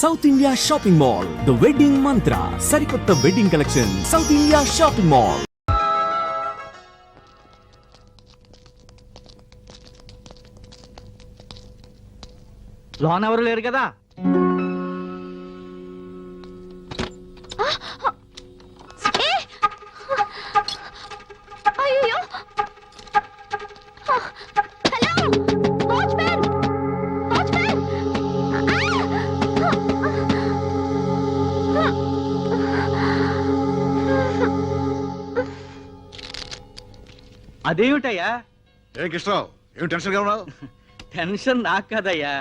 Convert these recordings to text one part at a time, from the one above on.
South India shopping mall the wedding mantra సరికొత్త wedding collection South India shopping mall loan ఎవరు లేరు కదా? అదేమిటయ్యా? ఏం కృష్ణరావు ఏం టెన్షన్గా ఉన్నావు? టెన్షన్ నాకు కదయ్యా.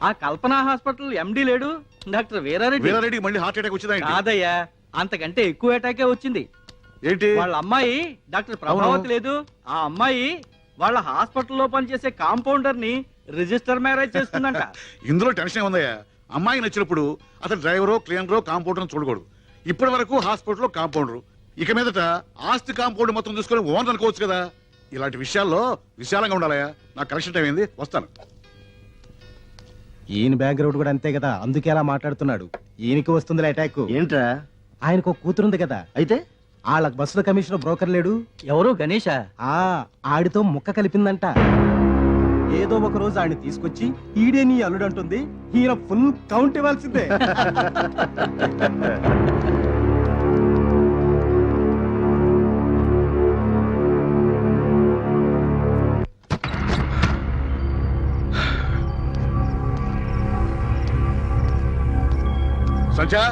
ఆ కల్పన హాస్పిటల్ ఎండి లేడు డాక్టర్ వీరారెడ్డి. వీరారెడ్డికి మళ్ళీ హార్ట్ అటాక్ వచ్చిందా ఏంటి? కాదయ్యా అంతకంటే ఎక్కువ అటాకే వచ్చింది. ఏంటి? వాళ్ళ అమ్మాయి డాక్టర్ ప్రభావతి అవును. లేదు. ఆ అమ్మాయి వాళ్ళ హాస్పిటల్లో పనిచేసే కాంపౌండర్ని రిజిస్టర్ మ్యారేజ్ చేస్తుందంట. ఇందులో టెన్షన్ ఏముందయ్యా అమ్మాయి నచ్చినప్పుడు అతను డ్రైవరో క్లీనరో కాంపౌండర్ చూడకూడదు. ఇప్పటి వరకు హాస్పిటల్లో కాంపౌండర్. ఇక మీదట ఆస్తి కాంపౌండ్ మొత్తం చూసుకొని ఓనర్ అనుకోవచ్చు కదా? ఇలాంటి విషయాల్లో విశాలంగా ఉండాలయ్యా. నాకు కలెక్షన్ టైం అయింది. వస్తాను. ఈయన బ్యాక్గ్రౌండ్ కూడా అంతే కదా. అందుకే అలా మాట్లాడుతున్నాడు. ఈయనకి వస్తుందిలే అటాక్ ఏంట్రా? ఆయనకు ఒక కూతురుంది కదా. అయితే? వాళ్ళ బస్సుల కమిషనర్ బ్రోకర్ లేడు. ఎవరు? గణేషా? ఆ ఆడితో ముక్క కలిపిందంట. ఏదో ఒక రోజు ఆయన తీసుకొచ్చి ఈడే నీ అల్లుడు అంటుంది ఈయన ఫుల్ కౌంట్ ఇవ్వాల్సిందే. సంచా?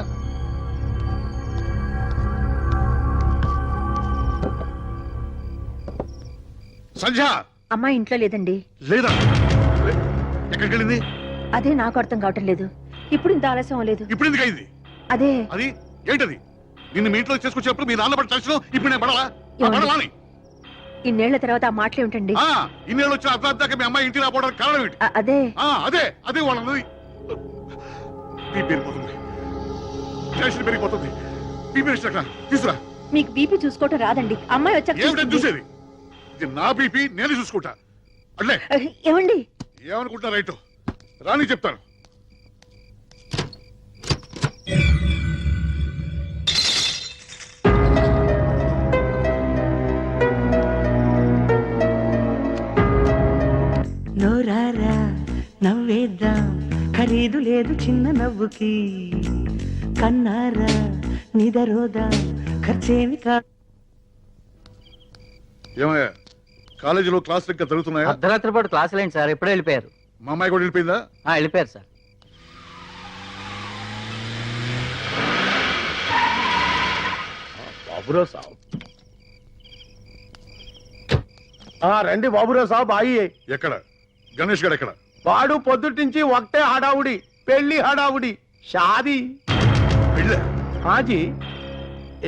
సంధ్య అమ్మా ఇంట్లో లేదండి. లేదా? ఎక్కడికి వెళ్ళింది అదే నాకు అర్థం కావటం లేదు. ఇప్పుడు ఇంత ఆలస్యం లేదు ఇప్పుడు ఎందుకు అయింది? అదే. అది ఏంటది? నిన్ను మీ ఇంట్లో చేసుకొచ్చేప్పుడు మీ నాన్న పడి టెన్షన్? ఇప్పుడు నేను పడాలా? ఇన్నేళ్ళ తర్వాత ఆ మాటలు ఏమిటండి ఇన్నేళ్ళు వచ్చిన అర్థం దాకా మీ అమ్మాయి ఇంటికి రాపోవడానికి కారణం ఏంటి? అదే. ఆ అదే అదే వాళ్ళన్నది బీపీ పెరిగిపోతుంది టెన్షన్ పెరిగిపోతుంది. బీపీ వచ్చినాక తీసురా మీకు బీపీ చూసుకోవటం రాదండి. అమ్మాయి వచ్చాక. చూసేది? ఇది నా బీపీ నేను చూసుకుంటా. అట్లే. ఏమండి? ఏమనుకుంటా రైట్? రాని చెప్తాను. నోరారా నవ్వేద్దాం. ఖరీదు లేదు చిన్న నవ్వుకి. కన్నారా? నిదరోదా? ఖర్చేమి కా ఏమయ్యా కాలేజీలో క్లాసులు ఇంకా జరుగుతున్నాయా? అర్ధరాత్రి పాటు క్లాసులు ఏంటి సార్? ఎప్పుడే వెళ్ళిపోయారు. మా అమ్మాయి కూడా వెళ్ళిపోయిందా? ఆ, వెళ్ళిపోయారు సార్. బాబురావు సాబ్. రండి బాబురావు సాబ్ ఆయి ఎక్కడ? గణేష్ గడ్ ఎక్కడ? వాడు పొద్దుటించి ఒకటే హడావుడి పెళ్ళి హడావుడి షాది. హాజీ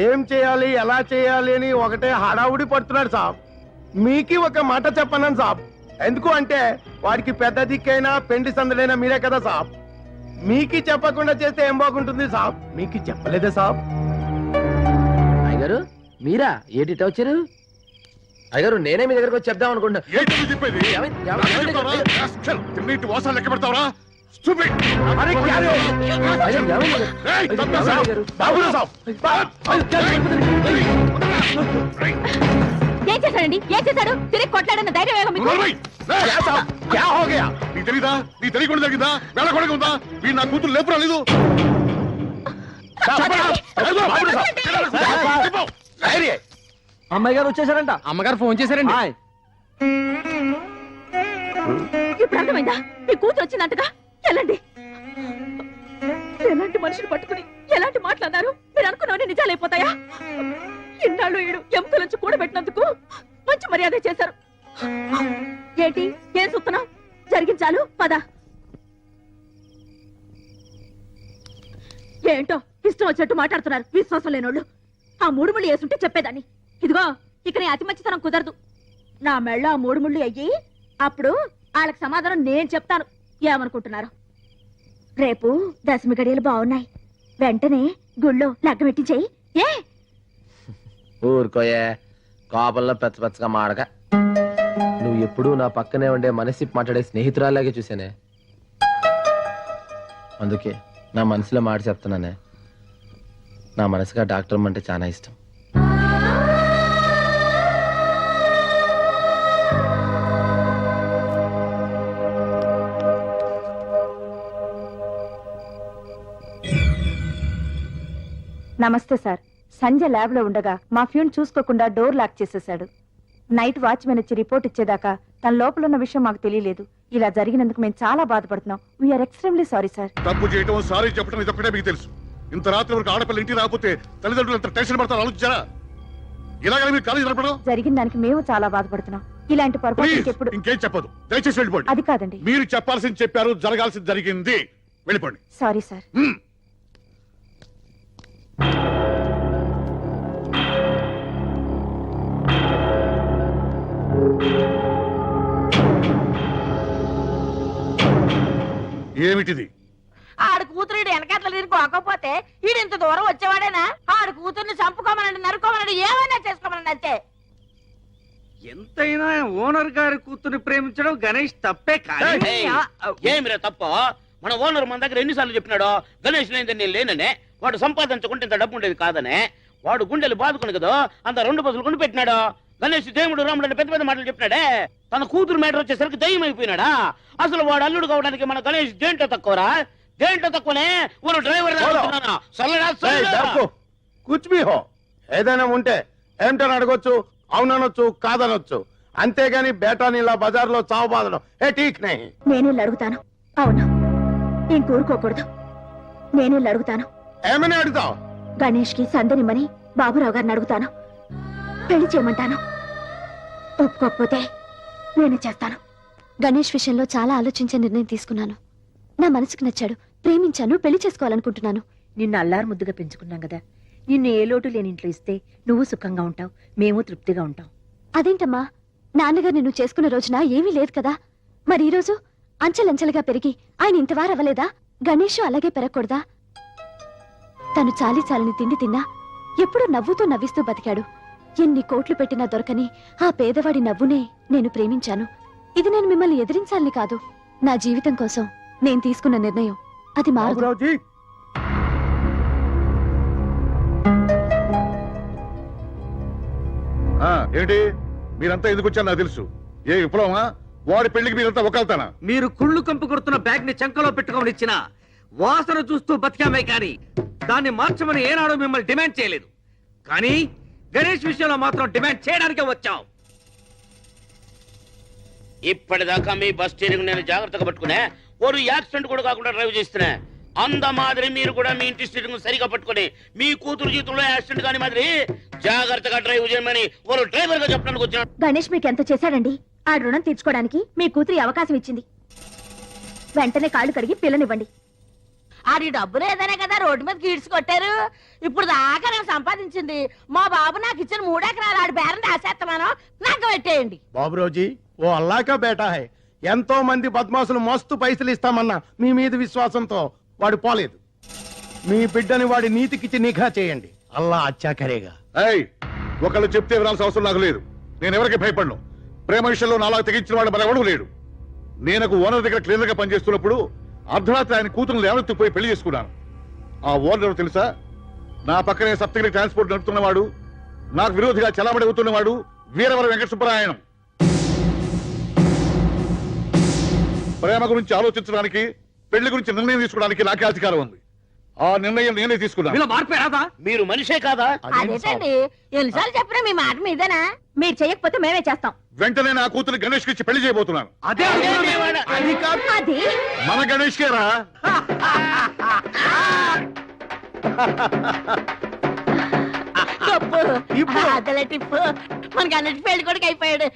ఏం చేయాలి ఎలా చేయాలి అని ఒకటే హడావుడి పడుతున్నాడు సాబ్. మీకి ఒక మాట చెప్పన్నాను సాబ్. ఎందుకు అంటే వాడికి పెద్ద దిక్కైనా పెండి సందడైనా మీరే కదా సాబ్. మీకి చెప్పకుండా చేస్తే ఏం బాగుంటుంది సాబ్? మీకి చెప్పలేదే సాబ్. అయ్యగారు మీరా? ఏంటి వచ్చారు? అయ్యగారు నేనే మీ దగ్గరకు వచ్చి చెప్దాం అనుకుంటా ఏంటో చెప్పేది? వాసాలు లెక్క పెడతావరా? ఏం చేశాడండి ఏం చేశాడు తిరిగి కొట్లాడన్న ధైర్యం ఏమో మీకు నీకు తెలీదా నీ తెలియకుండా జరిగిందా వేళ ఉందా వీడు నా కూతురు లేపురా లేదు అమ్మాయి గారు వచ్చేసారంట అమ్మగారు ఫోన్ చేశారండి. ఇప్పుడు అర్థమైందా మీ కూతురు వచ్చిందంటగా వెళ్ళండి ఎలాంటి మనుషులు పట్టుకుని ఎలాంటి మాట్లాడారు మీరు అనుకున్నవన్నీ నిజాలైపోతాయా ఇన్నాళ్ళు ఈడు ఎముకల నుంచి కూడబెట్టినందుకు మంచి మర్యాద చేశారు. ఏంటి? ఏం చూస్తున్నావు జరిగించాలు పద. ఏంటో? ఇష్టం వచ్చినట్టు మాట్లాడుతున్నారు. విశ్వాసం లేనోళ్ళు. ఆ మూడు ముళ్ళు వేసుంటే చెప్పేదాన్ని. ఇదిగో ఇక నీ అతి మంచితనం కుదరదు. నా మెళ్ళ ఆ మూడు ముళ్ళు అయ్యి అప్పుడు వాళ్ళకి సమాధానం నేను చెప్తాను. ఏమనుకుంటున్నారు? రేపు దశమి గడియలు బాగున్నాయి. వెంటనే గుళ్ళో లగ్గ పెట్టించేయి ఏ? ఊరుకోయే కోపంలో పెచ్చ పెచ్చగా మాడక. నువ్వు ఎప్పుడూ నా పక్కనే ఉండే మనసి మాట్లాడే స్నేహితురాలాగే చూసానే అందుకే నా మనసులో మాట చెప్తున్నానే. నా మనసుగా డాక్టర్ అంటే చాలా ఇష్టం. నమస్తే సార్. సంజయ్ ల్యాబ్లో ఉండగా మా ఫ్యూన్ చూసుకోకుండా డోర్ లాక్ చేసేశాడు. నైట్ వాచ్మెన్ వచ్చి రిపోర్ట్ ఇచ్చేదాకా తన లోపల ఉన్న విషయం మాకు తెలియలేదు. ఇలా జరిగినందుకు మేము చాలా బాధపడుతున్నాం. వీఆర్ ఎక్స్ట్రీమ్లీ సారీ సార్ తప్పు చేయటం సారీ చెప్పడం ఇది ఒక్కటే మీకు తెలుసు. ఇంత రాత్రి వరకు ఆడపిల్ల ఇంటికి రాకపోతే తల్లిదండ్రులు ఎంత టెన్షన్ పడతారు ఆలోచించారా? ఇలాగ మీరు కాలేజీ నడపడం? జరిగిన దానికి మేము చాలా బాధపడుతున్నాం. ఇలాంటి పొరపాటు ఇంకెప్పుడు ఇంకేం చెప్పదు దయచేసి వెళ్ళిపోండి. అది కాదండి. మీరు చెప్పాల్సింది చెప్పారు జరగాల్సింది జరిగింది. వెళ్ళిపోండి. Sorry sir. ఏమిటిది? ఆడు కూతురు వెనకాతలు తిరిగి పోకపోతే ఈడు ఇంత దూరం వచ్చేవాడేనా? ఆడు కూతుర్ని చంపుకోమనండి నరుకోమనండి ఏమైనా చేసుకోమనండి అంతే. ఎంతైనా ఓనర్ గారి కూతురు ప్రేమించడం గణేష్ తప్పే కానీ ఏయ్, ఏమిరా తప్ప? మన ఓనర్ మన దగ్గర ఎన్నిసార్లు చెప్పినాడో గణేష్ లేని నేను లేననే వాడు సంపాదించుకుంటే ఇంత డబ్బు ఉండేది కాదనే వాడు గుండెలు బాదుకుని కదా అంత రెండు బస్సులు కొని పెట్టినాడు గణేష్ దేవుడు రాముడు అని పెద్ద పెద్ద మాటలు చెప్పినాడే తన కూతురు మేటర్ వచ్చేసరికి దయ్యం అయిపోయినాడా అసలు వాడు అల్లుడు కావడానికి మన గణేష్ దేంట్లో తక్కువరా? దేంట్లో తక్కువనే? ఊరు డ్రైవర్ పోలో. సల్లడా ఏయ్, సల్లడా. డర్కు. కుచ్ భీ హో ఏదైనా ఉంటే ఏమిటని అడగొచ్చు అవుననొచ్చు కాదనొచ్చు. అంతేగాని బేటాని ఇలా బజార్లో చావు బాదడం ఏ ఠీక్ నహీ నేనే అడుగుతాను. అవును. ఇంకూరుకోకూడదు నేనే అడుగుతాను. ఏమని అడుగుతావు? గణేష్కి సందనిమ్మని బాబురావు గారిని అడుగుతాను. పెళ్ళి చేయమంటాను. ఒప్పుకోకపోతే నేనే చేస్తాను. గణేష్ విషయంలో చాలా ఆలోచించే నిర్ణయం తీసుకున్నాను. నా మనసుకు నచ్చాడు. ప్రేమించాను. పెళ్ళి చేసుకోవాలనుకుంటున్నాను. నిన్ను అల్లారు ముద్దుగా పెంచుకున్నాం కదా. నిన్ను ఏ లోటు లేని ఇంట్లో ఇస్తే నువ్వు సుఖంగా ఉంటావు. మేము తృప్తిగా ఉంటాం. అదేంటమ్మా? నాన్నగారు నిన్ను చేసుకున్న రోజున ఏమీ లేదు కదా? మరి ఈ రోజు అంచెలంచెలుగా పెరిగి ఆయన ఇంతవారు అవ్వలేదా గణేష్ అలాగే పెరగకూడదా? తను చాలి చాలని తిండి తిన్నా ఎప్పుడూ నవ్వుతూ నవ్విస్తూ బతికాడు. ఎన్ని కోట్లు పెట్టినా దొరకని ఆ పేదవాడి నవ్వునే నేను ప్రేమించాను. ఇది నేను మిమ్మల్ని ఎదిరించాలని కాదు. నా జీవితం కోసం నేను తీసుకున్న నిర్ణయం. అది మారదు ఆ, ఏంటి మీరంతా ఎందుకు వచ్చారు నాకు తెలుసు. ఏ విప్లవమా? వాడి పెళ్ళికి మీరంతా ఒకళ్తానా మీరు కుళ్ళు కంపు కొడుతున్న బ్యాగ్ని చంకలో పెట్టుకొని ఇచ్చిన వాసన చూస్తూ బతికామే కానీ దాన్ని మార్చమని ఏనాడు మిమ్మల్ని డిమాండ్ చేయలేదు. కానీ గణేష్ విషయంలో మాత్రం డిమాండ్ చేయడానికే వచ్చాం. ఇప్పటిదాకా మీ బస్ స్టీరింగ్ నేను జాగ్రత్తగా పట్టుకునే ఓరు యాక్సిడెంట్ కూడా కాకుండా డ్రైవ్ చేస్తున్నా. అంద మాదిరి మీరు కూడా మీ ఇంటి స్టీరింగ్ సరిగా పట్టుకొని మీ కూతురు జీవితంలో యాక్సిడెంట్ కాని మాదిరి జాగ్రత్తగా డ్రైవ్ చేయమని ఓరు డ్రైవర్గా చెప్పడానికి వచ్చిన గణేష్ మీకు ఎంత చేశాడండి? ఆ రుణం తీర్చుకోవడానికి మీ కూతురి అవకాశం ఇచ్చింది. వెంటనే కాళ్ళు కడిగి పిల్లనివ్వండి. ఆడి డబ్బు లేదనే కదా రోడ్డు మీద గీడ్స్ కొట్టారు. ఇప్పుడు దాకా నేను సంపాదించింది. మా బాబు నాకు ఇచ్చిన మూడెకరాలు ఆడి బేరం రాసేస్తున్నాను. నాకు పెట్టేయండి. బాబురావుజీ ఓ అల్లాకా బేటా హై. ఎంతో మంది బద్మాసులు మస్తు పైసలు ఇస్తామన్నా మీ మీద విశ్వాసంతో వాడు పోలేదు. మీ బిడ్డని వాడి నీతికిచ్చి నిఘా చేయండి. అల్లా అచ్చా కరేగా ఏయ్ ఒకళ్ళు చెప్తే వినాల్సిన అవసరం నాకు లేదు. నేను ఎవరికి భయపడను? ప్రేమ విషయంలో నాలా తెగించిన వాడు మరెవడూ లేడు. నేను ఓనర్ దగ్గర క్లీనర్గా పనిచేస్తున్నప్పుడు అర్ధరాత్రి ఆయన కూతురు లేవనెత్తిపోయి పెళ్ళి చేసుకున్నాను. ఆ ఓనర్ తెలుసా? నా పక్కనే సప్తగిరి ట్రాన్స్పోర్ట్ నడుపుతున్నవాడు నాకు విరోధిగా చలామణి అవుతున్నవాడు వీరవర వెంకట సుబ్బరాయణం ప్రేమ గురించి ఆలోచించడానికి పెళ్ళి గురించి నిర్ణయం తీసుకోవడానికి నాకే అధికారం ఉంది. ఆ నిర్ణయం నేనే తీసుకున్నాను. మీలో మార్పే రాదా? మీరు మనిషే కాదా? అదేంటండి? ఎన్నిసార్లు చెప్పినా మీ మాట మీదేనా? మీరు చేయకపోతే మేమే చేస్తాం. వెంటనే నా కూతురు గణేష్ ఇచ్చి పెళ్ళి చేయబోతున్నాను. అదే అది కాదు. అది? మన గణేష్ కేరా ఇప్పుడు? అదల టిప్పు. మనకి అన్నిటి పెళ్ళి కొడుకు అయిపోయాడు.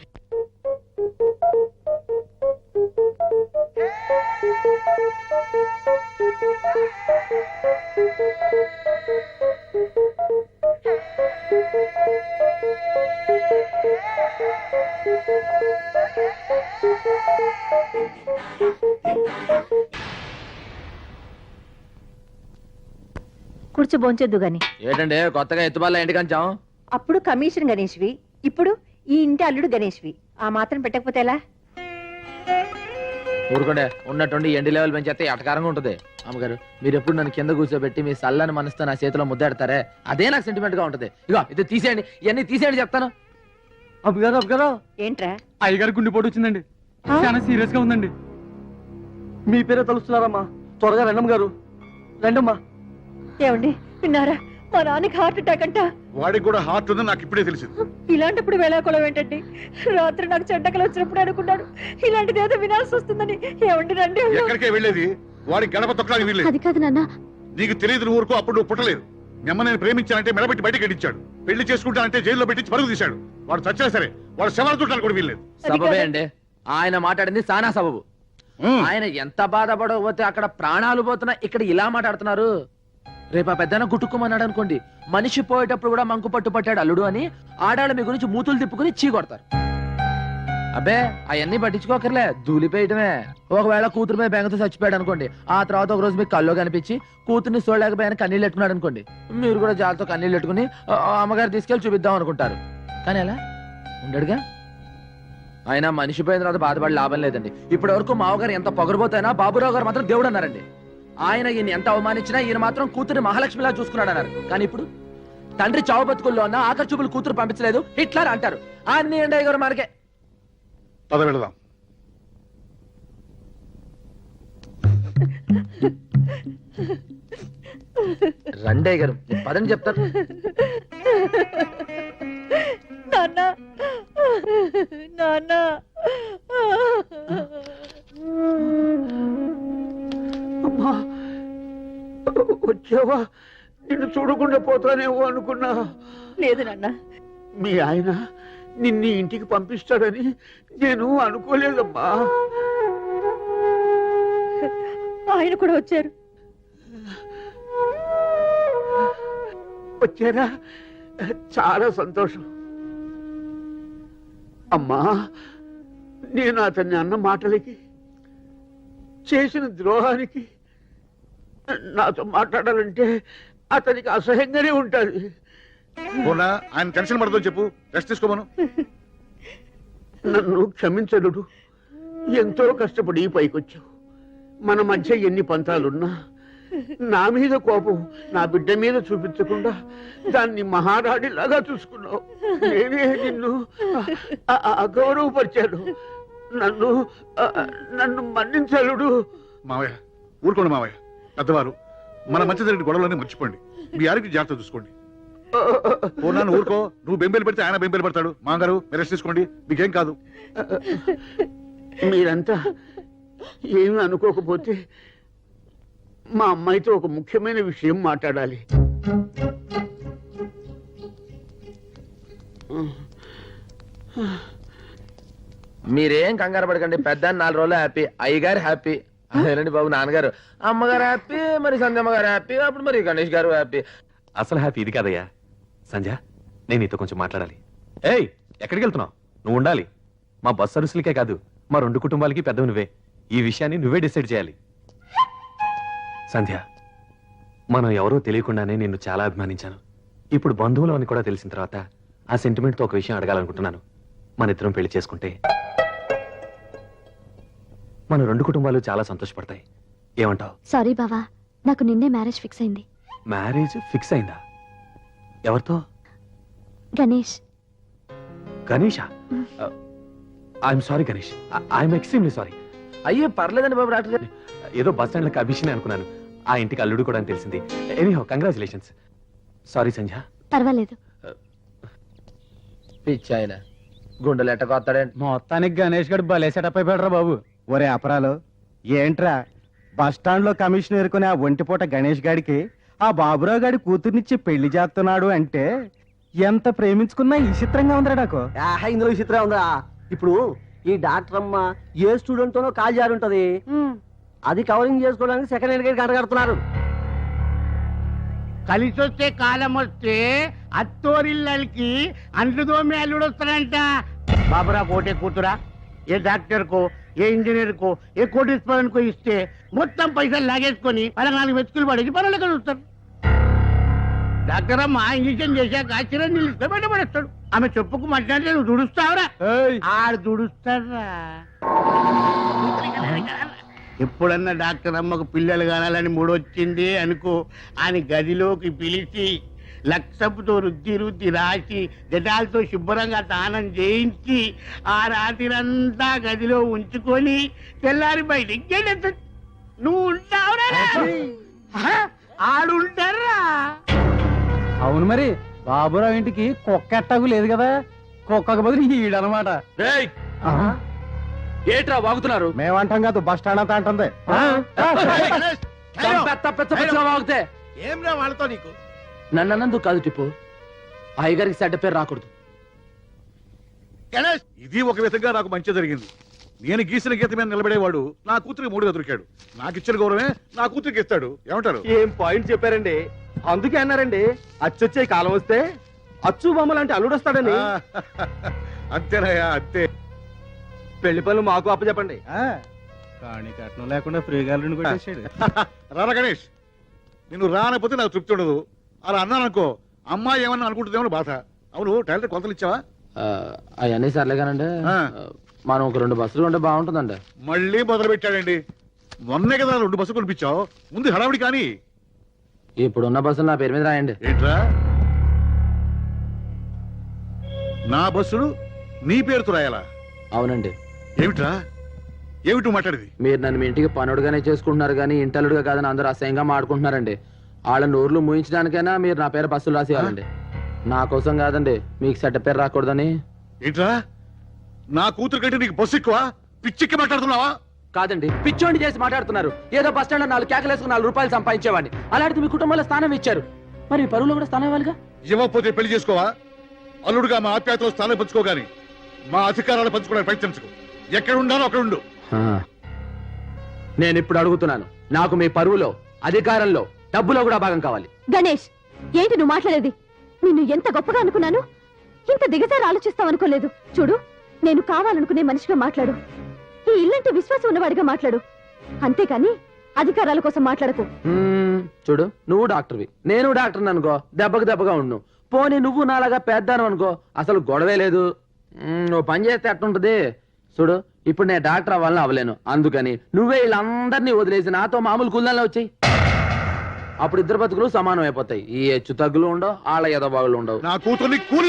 బోంచొద్దు గాని. ఏంటంటే కొత్తగా ఎత్తుబాల ఇంటి కంచాం అప్పుడు కమిషన్ గణేష్వి ఇప్పుడు ఈ ఇంటి అల్లుడు గణేష్వి. ఆ మాత్రం పెట్టకపోతే ఎలా? ఊరుకోండి. ఉన్నట్టుండి ఎండి లెవెల్ పెంచేస్తే ఎటకారంగా ఉంటుంది. అమ్మగారు మీరు ఎప్పుడు నన్ను కింద కూర్చోబెట్టి మీ సల్లని మనసుతో నా చేతిలో ముద్దాడతారే? అదే నాకు సెంటిమెంట్గా ఉంటుంది. ఇగో ఇది తీసేయండి. ఇవన్నీ తీసేయండి చెప్తాను. అబ్బగారు అబ్బగారు. ఏంట్రా? అయ్యగారు గుండెపోటు వచ్చిందండి. చాలా సీరియస్గా ఉందండి. మీ పేరే తలుస్తున్నారమ్మా. త్వరగా రండమ్మ గారు రండమ్మా. ఏమండి? విన్నారా? మా నాన్నకి హార్ట్ అటాక్ అంట. వాడికి కూడా హార్ట్ ఉందని నాకు ఇప్పుడే తెలిసింది. ఇలాంటప్పుడు వేళాకుళం ఏంటండి? రాత్రి నాకు చెడ్డకలు వచ్చినప్పుడు అనుకున్నాడు. ఇలాంటిది ఏదో వినాల్సి వస్తుందని. ఏమండి రండి. ఎక్కడికే వెళ్ళేది? వాడి గడప తొక్కడానికి వీల్లేదు. అది కాదు నాన్న. నీకు తెలియదు ఊరుకో అప్పుడు నువ్వు పుట్టలేదు. మీ అమ్మ నేను ప్రేమించానంటే మెడబెట్టి బయటకి గడించాడు పెళ్ళి చేసుకుంటానంటే జైల్లో పెట్టించి పరుగు తీశాడు. వాడు చచ్చినా సరే వాడు శవాలు చుట్టాలు కూడా వీల్లేదు. సబబే అండి. ఆయన మాట్లాడింది సానా సబబు. ఉమ్. ఆయన ఎంత బాధపడకపోతే అక్కడ ప్రాణాలు పోతున్నా ఇక్కడ ఇలా మాట్లాడుతున్నారు. రేపు ఆ పెద్దన గుట్టుకోమన్నాడు అనుకోండి. మనిషి పోయేటప్పుడు కూడా మంకు పట్టు పట్టాడు అల్లుడు అని ఆడాళ్ళ మీ గురించి మూతులు తిప్పుకుని చీ కొడతారు. అబ్బే అవన్నీ పట్టించుకోకర్లే దూలిపేయటమే. ఒకవేళ కూతురు మీద బెంగతో చచ్చిపోయాడు అనుకోండి ఆ తర్వాత ఒక రోజు మీకు కల్లో కనిపించి కూతుర్ని చూడలేకపోయాను కన్నీళ్ళు పెట్టుకున్నాడు అనుకోండి మీరు కూడా జాలతో కన్నీళ్ళు పెట్టుకుని అమ్మగారు తీసుకెళ్ళి చూపిద్దాం అనుకుంటారు. కానీ ఎలా? ఉండడుగా? ఆయన మనిషి పోయిన తర్వాత బాధపడి లాభం లేదండి. ఇప్పటి వరకు మావగారు ఎంత పొగరబోతైనా బాబురావు గారు మాత్రం దేవుడు అన్నారండి. ఆయన ఈయన ఎంత అవమానించినా ఈయన మాత్రం కూతురు మహాలక్ష్మిలా చూసుకున్నాడు అన్నారు కానీ ఇప్పుడు తండ్రి చావు బతుకుల్లో ఉన్న ఆఖరి చూపులు కూతురు పంపించలేదు. హిట్లర్ అంటారు. అన్ని ఎండయ్య గారు మనకే పద వెళదాం. రండయ్య గారు పదని చెప్తారు. నాన్న నాన్న. అమ్మా వచ్చావా? నిన్ను చూడకుండా పోతానేమో అనుకున్నా. లేదు నాన్న. మీ ఆయన నిన్ను ఇంటికి పంపిస్తాడని నేను అనుకోలేదమ్మా. ఆయన కూడా వచ్చారు. వచ్చారా? చాలా సంతోషం. అమ్మా నేను అతన్ని అన్న మాటలకి చేసిన ద్రోహానికి నాతో మాట్లాడాలంటే అతనికి అసహ్యంగానే ఉంటుంది. ఆయన టెన్షన్ పడదో చెప్పు. రెస్ట్ తీసుకోమను. నన్ను క్షమించడు ఎంతో కష్టపడి పైకొచ్చావు. మన మధ్య ఎన్ని పంతాలున్నా నా మీద కోపం నా బిడ్డ మీద చూపించకుండా దాన్ని మహారాణిలాగా చూసుకున్నావు. నేనే నిన్ను అ- అ- అగౌరవపరిచాను. నన్ను నన్ను మన్నించలుడు మావయ్య ఊరుకోండి మావయ్య. పెద్దవారు మన మధ్య జరిగిన గొడవలన్నీ మర్చిపోండి. మీ ఆరోగ్య జాగ్రత్త చూసుకోండి. పోనా నువ్వు ఊరుకో. నువ్వు బెంబేలు పెడితే ఆయన బెంబేలు పెడతాడు. మాంగారు మీరు రెస్ట్ తీసుకోండి. మీకేం కాదు. మీరంతా ఏమి అనుకోకపోతే మా అమ్మాయితో ఒక ముఖ్యమైన విషయం మాట్లాడాలి. మీరేం కంగారు పడకండి. పెద్ద నాలుగు రోజులు హ్యాపీ అయ్యగారు హ్యాపీ అదేనండి బాబు నాన్నగారు. అమ్మగారు హ్యాపీ మరి సంధ్యమ్మ గారు హ్యాపీ అప్పుడు మరి గణేష్ గారు హ్యాపీ. అసలు హ్యాపీ ఇది కాదయ్యా. సంధ్య నేను నీతో కొంచెం మాట్లాడాలి. ఏయ్ ఎక్కడికి వెళ్తున్నావు? నువ్వు ఉండాలి. మా బస్ సర్వీసులకే కాదు మా రెండు కుటుంబాలకి పెద్దవి నువ్వే. ఈ విషయాన్ని నువ్వే డిసైడ్ చేయాలి. సంధ్య మనం ఎవరో తెలియకుండానే నిన్ను చాలా అభిమానించాను. ఇప్పుడు బంధువులు అని కూడా తెలిసిన తర్వాత ఆ సెంటిమెంట్తో ఒక విషయం అడగాలనుకుంటున్నాను. మన ఇద్దరం పెళ్ళి చేసుకుంటే మన రెండు కుటుంబాలు చాలా సంతోషపడతాయి. ఏమంటావు? సారీ బావా నాకు నిన్నే మ్యారేజ్ ఫిక్స్ అయింది. మ్యారేజ్ ఫిక్స్ అయిందా? ఎవరితో? Ganesh. Ganesha? I'm sorry Ganesh. I'm extremely sorry అయ్యో పర్లేదండి బాబు డాక్టర్ గారు ఏదో బస్ స్టాండ్ అభిషేక్ అనుకున్నాను. ఆ ఇంటికి అల్లుడు కూడా అని తెలిసింది. Anyhow congratulations sorry Sandhya. పర్వాలేదు. పిచ్చి ఆయన గుండెలు ఎట్టకొస్తాడండి మొత్తానికి గణేష్ గడు భలే సెటప్ అయిపోయాడు బాబు. ఒరే అపరాలు ఏంట్రా? బస్ స్టాండ్లో కమిషన్ ఎరుకునే ఆ ఒంటిపూట గణేష్ గాడికి ఆ బాబురావు గాడి కూతుర్నిచ్చి పెళ్ళి చేస్తున్నాడు అంటే ఎంత ప్రేమించుకున్నా ఈ చిత్రంగా ఉందిరా నాకు. ఇందులో విచిత్రం ఉందా ఇప్పుడు ఈ డాక్టర్ అమ్మ ఏ స్టూడెంట్ తోనో కాల్ జారి ఉంటది. అది కవరింగ్ చేసుకోవడానికి సెకండ్ హ్యాండ్ గంట కడుతున్నారు కలిసొచ్చే కాలం వస్తే అత్తోరిల్లకి అల్లుడు వస్తాడంట బాబురా కోటే కూతురా ఏ డాక్టర్ కో ఏ ఇంజనీర్ కో ఏ కోటీశ్వరన్ కో ఇస్తే మొత్తం పైసలు లాగేసుకొని వాళ్ళ నాలుగు వెతుకులు పడేసి పనులు కలుగుతారు డాక్టర్ అమ్మ ఇంజక్షన్ చేశాక చిరంజీవి ఇస్తే బయటపడేస్తాడు ఆమె చెప్పుకు మాట్లాడితే నువ్వు దుడుస్తావురా? ఆడు దుడుస్తారా ఎప్పుడన్నా డాక్టర్ అమ్మకు పిల్లలు కానాలని మూడొచ్చింది అనుకో ఆయన గదిలోకి పిలిచి లక్షపుతో రుద్ది రుద్ది రాసి జటాలతో శుభ్రంగా స్నానం చేయించి ఆ రాత్రిరంతా గదిలో ఉంచుకొని తెల్లారి బయటికి గెలెత్త నువ్వు ఉంటావురా ఆడుంటారా అవును మరి బాబురావు ఇంటికి కుక్క ఎట్టాగు లేదు కదా? కుక్కకు బదులు ఈడనమాట. ఏట్రా వాగుతున్నారు? మేమంటాం కాదు బస్ స్టాండ్ అంతా అంటుంది. వాగితే. ఏం రా వాళ్ళతో నీకు? నన్ను అన్నందుకు కాదు టిప్పు. అయ్యగారికి చెడ్డ పేరు రాకూడదు. గణేష్! ఇది ఒక విధంగా నాకు మంచి జరిగింది. నేను గీసిన గీత మీద నిలబడేవాడు నా కూతురికి మూడుగా దొరికాడు. నాకు ఇచ్చిన గౌరవమే నా కూతురికి ఇస్తాడు. ఏమంటారు? ఏం పాయింట్ చెప్పారండి? అందుకే అన్నారండి అచ్చొచ్చే కాలం వస్తే అచ్చు బొమ్మ లాంటి అల్లుడు వస్తాడని. ఆ, అంతేనయ్యా అంతే. పెళ్ళి పనులు మాకు అప్పచెప్పండి. కానీ కట్నం లేకుండా ఫ్రీగా కొట్టేసాడు రారా గణేష్ నిన్ను రానపోతే నాకు తృప్తి ఉండదు. అలా అన్నాను అనుకో అమ్మాయి ఏమన్నా అనుకుంటుందేమో బాధ. అవును టైలర్ కొలతలు ఇచ్చావా? అవన్నీ సర్లే కానండి. ఆ. మనం ఒక రెండు బస్సులు ఉంటే బాగుంటుందండి. మళ్ళీ మొదలు పెట్టాడండి మొన్నే కదా రెండు బస్సు కొనిపించావు. ముందు హడావిడి కానీ. ఇప్పుడున్న బస్సులు నా పేరు మీద రాయండి. ఏంట్రా? నా బస్సులు నీ పేరుతో రాయాలా? అవునండి. ఏమిట్రా? ఏమిటి మాట్లాడేది? మీరు నన్ను మీ ఇంటికి పనుడుగానే చేసుకుంటున్నారు కానీ ఇంటలుడుగా కాదని అందరూ అసహ్యంగా మాడుకుంటున్నారండి వాళ్ళ నోర్లు మూయించడానికైనా మీరు నా పేరు బస్సులు రాసేయాలండి నా కోసం కాదండి మీకు సెట్ట పేరు రాకూడదని. ఏంట్రా? నా కూతురు కంటే నీకు బస్సు ఎక్కువ? పిచ్చిక్కి మాట్లాడుతున్నావా? కాదండి పిచ్చోండి చేసి మాట్లాడుతున్నారు. ఏదో బస్ స్టాండ్లో నాలుగు కేకలేసుకుని నాలుగు రూపాయలు సంపాదించేవాడిని. అలాంటిది మీ కుటుంబంలో స్థానం ఇచ్చారు. మరి మీ పరువులో కూడా స్థానం ఇవ్వాలిగా? ఇవ్వకపోతే పెళ్ళి చేసుకోవా? అల్లుడుగా మా ఆప్యాయతలో స్థానం పంచుకోగాని మా అధికారాలు పంచుకోవడానికి ప్రయత్నించుకో ఎక్కడ ఉండాలో అక్కడ ఉండు. నేను ఇప్పుడు అడుగుతున్నాను నాకు మీ పరువులో అధికారంలో డబ్బులో కూడా భాగం కావాలి. గణేష్ ఏంటి నువ్వు మాట్లాడేది? నిన్ను ఎంత గొప్పగా అనుకున్నాను? ఇంత దిగజారి ఆలోచిస్తావనుకోలేదు చూడు నేను కావాలనుకునే మనిషిగా మాట్లాడు. ఈ ఇల్లంటే విశ్వాసం ఉన్నవాడిగా మాట్లాడు. అంతేకాని అధికారాల కోసం మాట్లాడకు. మ్మ్, చూడు నువ్వు డాక్టర్వి. నేను డాక్టర్ అనుకో దెబ్బకు దెబ్బగా ఉండు. పోనీ నువ్వు నాలాగా పెద్దాను అనుకో అసలు గొడవే లేదు. మ్మ్, నువ్వు పని చేస్తే ఎట్టుంటది చూడు ఇప్పుడు నేను డాక్టర్ అవ్వాలని అవ్వలేను అందుకని నువ్వే వీళ్ళందరినీ వదిలేసి నాతో మామూలు కుల్దాల్లో వచ్చాయి. అప్పుడు ఇద్దరు బతుకులు సమానం అయిపోతాయి. ఈ హెచ్చు తగ్గులు ఉండవు వాళ్ళ ఎదబాగులు ఉండవు. నా కూతుర్ని కూలి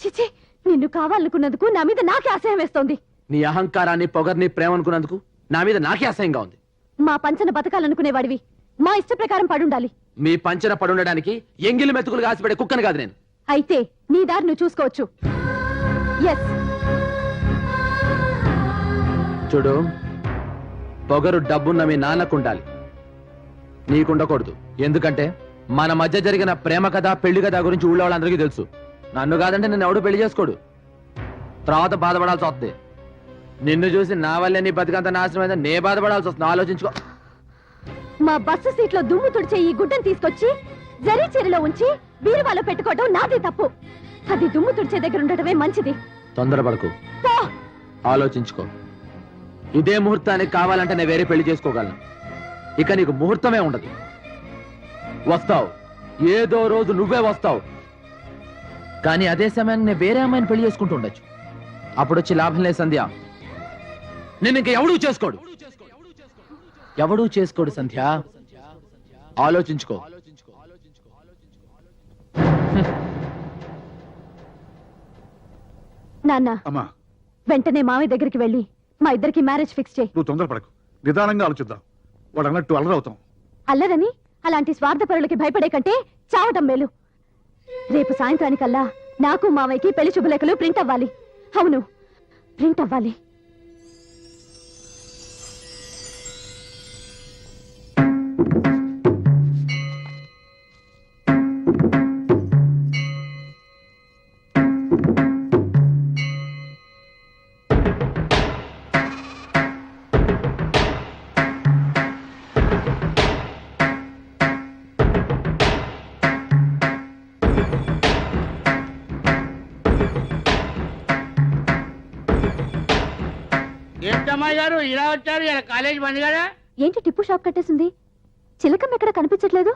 చిచి నిన్ను కావాలనుకున్నందుకు నా మీద నాకే అసహ్యం వేస్తోంది. నీ అహంకారాన్ని పొగర్ని ప్రేమ అనుకున్నందుకు నా మీద నాకే అసహ్యంగా ఉంది. మా పంచన బతకాలనుకునేవాడివి. మా ఇష్ట ప్రకారం పడుండాలి. మీ పంచన పడుండడానికి ఎంగిలి మెతుకులు కాసిపడే కుక్కను కాదు నేను. అయితే నీ దారి నువ్వు చూసుకోవచ్చు. ఎస్ చూడు పొగరు డబ్బున్న మీ నాన్నకు ఉండాలి నీకుండకూడదు. ఎందుకంటే మన మధ్య జరిగిన ప్రేమ కథ పెళ్ళి కథ గురించి ఊళ్ళో వాళ్ళందరికీ తెలుసు. నన్ను కాదంటే నిన్ను ఎవడు పెళ్ళి చేసుకోడు. తర్వాత బాధపడాల్సి వస్తుంది. నిన్ను చూసి నా వల్లే నీ బతికంత నాశనం అయిందని నే బాధపడాల్సి వస్తుంది. ఆలోచించుకో. మా బస్సు సీట్లో దుమ్ము తుడిచే ఈ గుడ్డను తీసుకొచ్చి జరీ చీరలో ఉంచి బీరువాలో పెట్టుకోవడం నాది తప్పు. అది దుమ్ము తుడిచే దగ్గర ఉండటమే మంచిది. తొందరపడకు! ఆలోచించుకో. ఇదే ముహూర్తానికి కావాలంటే నేను వేరే పెళ్ళి చేసుకోగలను. ఇక నీకు ముహూర్తమే ఉండదు. వస్తావు. ఏదో రోజు నువ్వే వస్తావు. కానీ అదే సమయాన్ని నేను వేరే అమ్మాయిని పెళ్ళి చేసుకుంటూ ఉండొచ్చు. అప్పుడు వచ్చి లాభం లేదు సంధ్య. నేను ఇంక ఎవడూ చేసుకోడు. ఎవడూ చేసుకోడు సంధ్య. ఆలోచించుకో. నాన్న అమ్మా. వెంటనే మామయ్య దగ్గరికి వెళ్ళి మా ఇద్దరికి మ్యారేజ్ ఫిక్స్ చేయి. నువ్వు తొందరపడకు. నిదానంగా ఆలోచిద్దాం. వాడు అన్నట్టు అలరవుతాం అల్లరని అలాంటి స్వార్థపరులకి భయపడే కంటే చావటం మేలు రేపు సాయంత్రానికల్లా నాకు మావయ్యకి పెళ్ళి శుభలేఖలు ప్రింట్ అవ్వాలి. అవును ప్రింట్ అవ్వాలి. వచ్చారు? ఇలా కాలేజ్ బంద్ కదా? ఏంటి టిప్పు షాప్ కట్టేసింది? చిలకం ఎక్కడ కనిపించట్లేదు?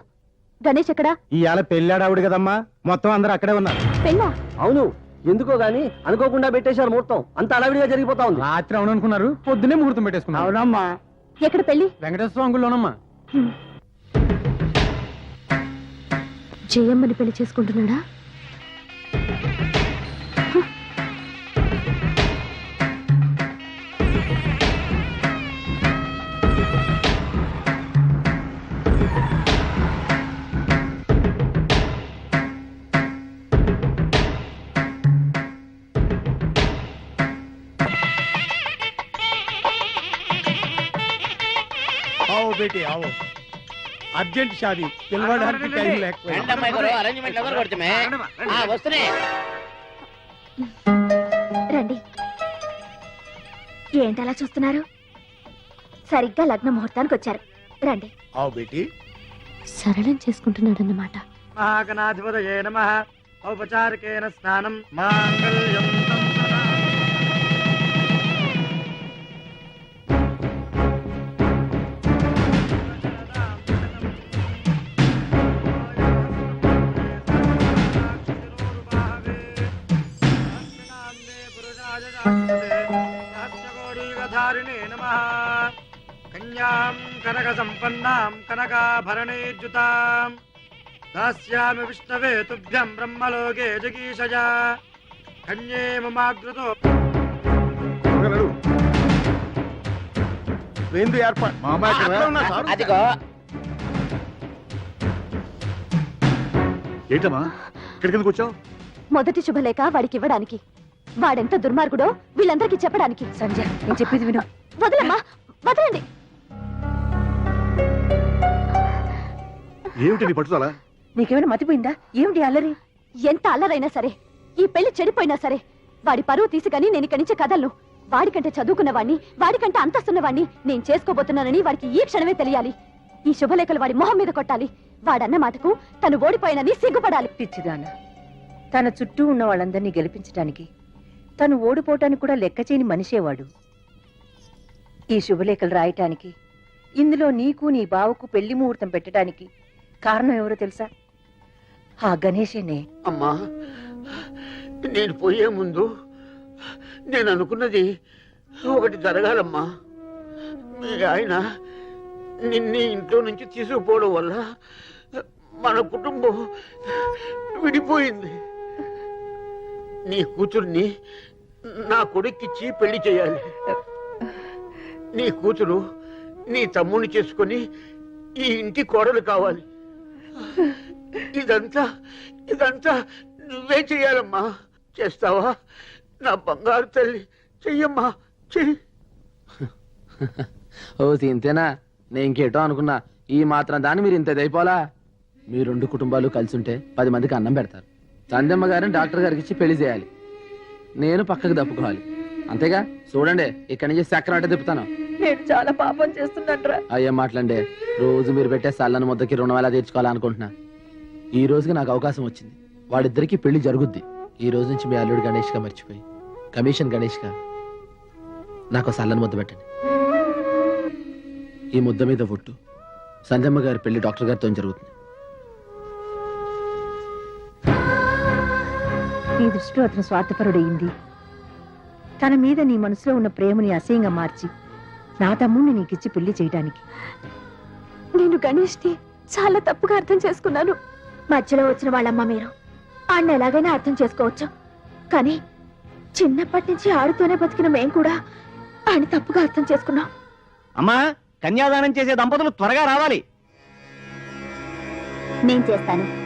గణేష్ ఎక్కడా? ఇవాళ పెళ్ళాడావిడు కదమ్మా. మొత్తం అందరూ అక్కడే ఉన్నారు. పెళ్ళా? అవును. ఎందుకో గాని అనుకోకుండా పెట్టేశారు ముహూర్తం. అంత అడవిడిగా జరిగిపోతా ఉంది. రాత్రి అవును అనుకున్నారు. పొద్దునే ముహూర్తం పెట్టేసుకున్నారు. అవునమ్మా. ఎక్కడ పెళ్ళి వెంకటేశ్వర స్వామి గుడిలోనమ్మా జయమ్మని పెళ్ళి చేసుకుంటున్నాడా? बेटे आओ అర్జెంట్ షాదీ పిలవడానికి టైం లేకపోయింది ఏంటమ్మాయి గారు అరేంజ్మెంట్ ఎవరు కొడుతుమే ఆ, వస్తున్నాయి రండి ఏంటలా చూస్తున్నారు సరిగ్గా లగ్న ముహూర్తానికి వచ్చారు రండి आओ बेटी సరళం చేసుకుంటున్నాడన్నమాట మహాగణాధిపతయే నమ ఔపచారికేన స్నానం మాంగళ్యం కనక సంపన్నాం కనకాభరణేజ్యుతాం దాస్యామి విష్ణవే తుభ్యం బ్రహ్మలోకే జగీషజా. కన్యే మమాగ్రతో ఏంది ఏర్పాటు. మా అమ్మాయి ఎక్కడ? అక్కడ ఉన్నా సార్. అదిగో. ఏంటమ్మా? ఇక్కడికి ఎందుకు వచ్చావు? మొదటి శుభలేఖ వాడికి ఇవ్వడానికి. వాడెంత దుర్మార్గుడో వీళ్ళందరికీ చెప్పడానికి. సంజయ్ నేను చెప్పేది విను. వదలమ్మా వదలండి. ఏమిటి నీ పట్టుదల? నీకేమైనా మతిపోయిందా? ఏమిటి అల్లరి? ఎంత అల్లరైనా సరే ఈ పెళ్ళి చెడిపోయినా సరే వాడి పరువు తీసుకని నేను ఇక్కడి నుంచి కదలను. వాడికంటే చదువుకున్నవాణ్ణి వాడికంటే అంతస్తున్నవాణ్ణి నేను చేసుకోబోతున్నానని వాడికి ఈ క్షణమే తెలియాలి. ఈ శుభలేఖలు వాడి మొహం మీద కొట్టాలి. వాడన్న మాటకు తను ఓడిపోయినని సిగ్గుపడాలి. పిచ్చిదాన తన చుట్టూ ఉన్న వాళ్ళందరినీ గెలిపించడానికి తను ఓడిపోవటానికి కూడా లెక్క చేయని మనిషేవాడు. ఈ శుభలేఖలు రాయటానికి ఇందులో నీకు నీ బావకు పెళ్ళి ముహూర్తం పెట్టడానికి కారణం ఎవరో తెలుసా? ఆ గణేషేనే అమ్మా నేను పోయే ముందు నేను అనుకున్నది ఒకటి జరగాలమ్మా. మీ ఆయన నిన్ను ఇంట్లో నుంచి తీసుకుపోవడం వల్ల మన కుటుంబం విడిపోయింది. నీ కూతుర్ని నా కొడుక్కిచ్చి పెళ్ళి చేయాలి. నీ కూతురు నీ తమ్ముని చేసుకొని ఈ ఇంటి కోడలు కావాలి. ఇదంతా ఇదంతా నువ్వే చెయ్యాలమ్మా. చేస్తావా? నా బంగారు తల్లి చెయ్యమ్మా చెయ్యి. ఓ ఇంతేనా నేను ఇంకేటో అనుకున్నా. ఈ మాత్రం దాన్ని మీరు ఇంత అయిపోలా మీ రెండు కుటుంబాలు కలిసి ఉంటే పది మందికి అన్నం పెడతారు. చందమ్మ గారిని డాక్టర్ గారికి ఇచ్చి పెళ్ళి చేయాలి. నేను పక్కకు తప్పుకోవాలి అంతేగా? చూడండి ఇక్కడి నుంచి చక్రం అంటే తిప్పుతాను. నేను చాలా పాపం చేస్తున్నట్రా అయ్యేం మాట్లాడే రోజు మీరు పెట్టే సల్లని ముద్దకి రుణం ఎలా తీర్చుకోవాలనుకుంటున్నా? ఈ రోజుకి నాకు అవకాశం వచ్చింది. వాడిద్దరికి పెళ్ళి జరుగుద్ది. ఈ రోజు నుంచి మీ అల్లుడు గణేష్గా మర్చిపోయి కమిషన్ గణేష్గా నాకు సల్లని ముద్ద పెట్టండి. ఈ ముద్ద మీద ఒట్టు సంజమ్మ గారి పెళ్ళి డాక్టర్ గారితో జరుగుతుంది. నీ దృష్టిలో అతను స్వార్థపరుడయింది. తన మీద నీ మనసులో ఉన్న ప్రేమని అసహ్యంగా మార్చి నా తమ్ముణ్ణి నీకిచ్చి పెళ్ళి చేయడానికి. నేను గణేష్ని చాలా తప్పుగా అర్థం చేసుకున్నాను. మధ్యలో వచ్చిన వాళ్ళమ్మ మీరు. ఆడిని ఎలాగైనా అర్థం చేసుకోవచ్చు. కానీ చిన్నప్పటి నుంచి ఆడుతూనే బతికిన మేం కూడా ఆయన తప్పుగా అర్థం చేసుకున్నాం. అమ్మా కన్యాదానం చేసే దంపతులు త్వరగా రావాలి. నేను చేస్తాను.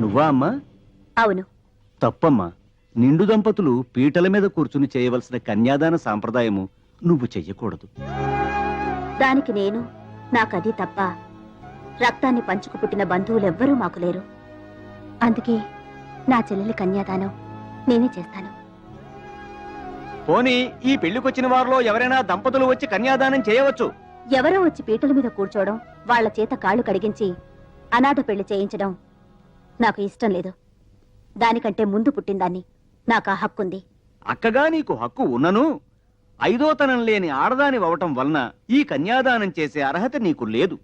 నువ్వా అమ్మా? అవును. తప్పమ్మా. నిండు దంపతులు పీటల మీద కూర్చుని చేయవలసిన కన్యాదాన సాంప్రదాయము నువ్వు చెయ్యకూడదు. దానికి నేను నాకది తప్ప రక్తాన్ని పంచుకు పుట్టిన బంధువులెవ్వరూ మాకు లేరు. అందుకే నా చెల్లెలి కన్యాదానం నేనే చేస్తాను. పోనీ ఈ పెళ్ళికొచ్చిన వారిలో ఎవరైనా దంపతులు వచ్చి కన్యాదానం చేయవచ్చు? ఎవరో వచ్చి పీటల మీద కూర్చోవడం వాళ్ళ చేత కాళ్ళు కడిగించి అనాథ పెళ్ళి చేయించడం నాకు ఇష్టం లేదు. దానికంటే ముందు పుట్టిందాన్ని. నాకు ఆ హక్కుంది. అక్కగా నీకు హక్కు ఉన్నను ఐదోతనం లేని ఆడదాని అవటం వలన ఈ కన్యాదానం చేసే అర్హత నీకు లేదు.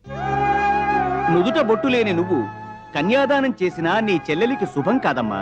నుదుట బొట్టు లేని నువ్వు కన్యాదానం చేసినా నీ చెల్లెలికి శుభం కాదమ్మా.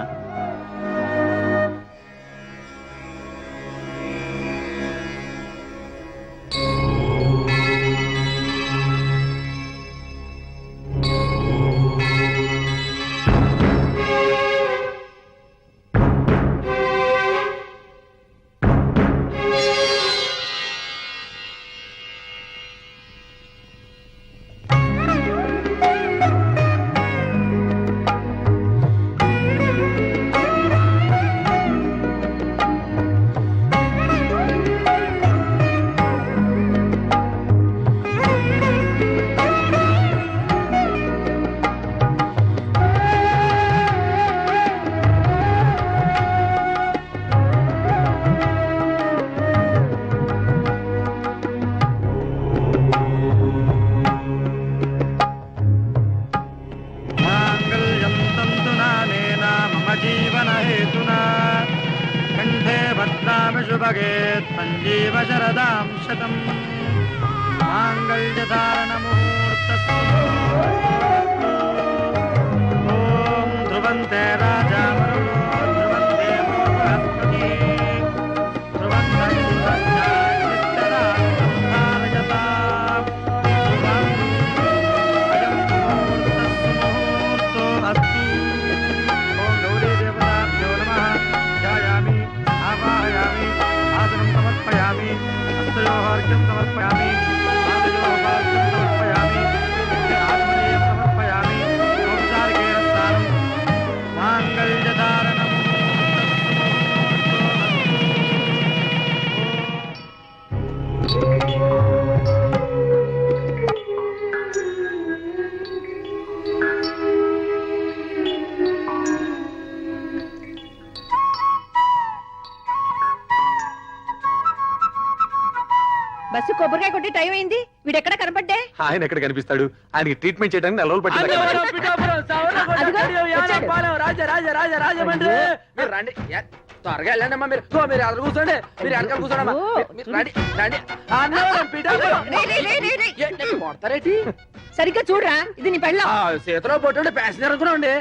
ఆయన ఎక్కడ కనిపిస్తాడు? ఆయనకి ట్రీట్మెంట్ చేయడానికి నెలలు రోజులు మీరు మీరు. కూర్చోండి. మీరు సరిగ్గా చూడరా? ఇది నీ పెళ్ళ. చేతిలో పొట్టండి ప్యాసింజర్ అనుకున్నాండి ఉండే